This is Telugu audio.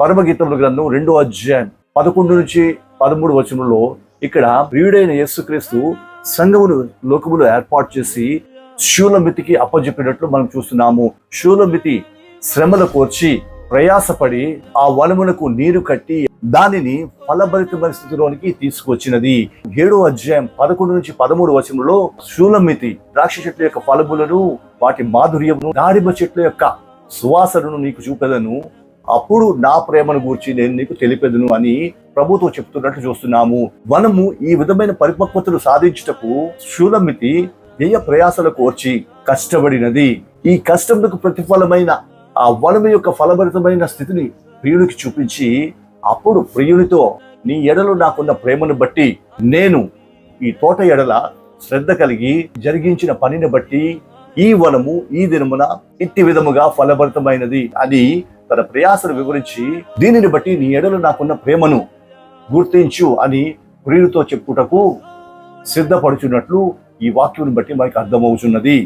పరమగీతముల గ్రంథం రెండో అధ్యాయం పదకొండు నుంచి పదమూడు వచనంలో ఇక్కడ ప్రియుడైన యేసుక్రీస్తు సంఘమును లోకములు ఏర్పాటు చేసి శూలమితికి అప్పజెప్పినట్లు మనం చూస్తున్నాము. శూలమితి శ్రమల కోర్చి ప్రయాసపడి ఆ వలమునకు నీరు కట్టి దానిని ఫలభరితమైన స్థితిలోనికి తీసుకొచ్చినది ఏడో అధ్యాయం పదకొండు నుంచి పదమూడు వచనంలో శూలమితి ద్రాక్ష చెట్ల యొక్క ఫలములను వాటి మాధుర్యమును దాడిమ చెట్ల యొక్క సువాసనను నీకు చూపెదను. అప్పుడు నా ప్రేమను గూర్చి నేను నీకు తెలిపెదను అని ప్రభుతో చెప్తున్నట్లు చూస్తున్నాము. వనము ఈ విధమైన పరిపక్వతను సాధించుటకు శూలమితి వ్యయ ప్రయాసలు కోర్చి కష్టపడినది. ఈ కష్టములకు ప్రతిఫలమైన ఆ వనము యొక్క ఫలభరితమైన స్థితిని ప్రియుడికి చూపించి అప్పుడు ప్రియునితో నీ ఎడలో నాకున్న ప్రేమను బట్టి నేను ఈ తోట ఎడల శ్రద్ధ కలిగి జరిగించిన పనిని బట్టి ఈ వనము ఈ దినమున ఇట్టి విధముగా ఫలభరితమైనది అని తన ప్రయాసను వివరించి దీనిని బట్టి నీ ఎడలో నాకున్న ప్రేమను గుర్తించు అని ప్రియుడితో చెప్పుటకు సిద్ధపడుచున్నట్లు ఈ వాక్యం బట్టి మనకి అర్థమవుతున్నది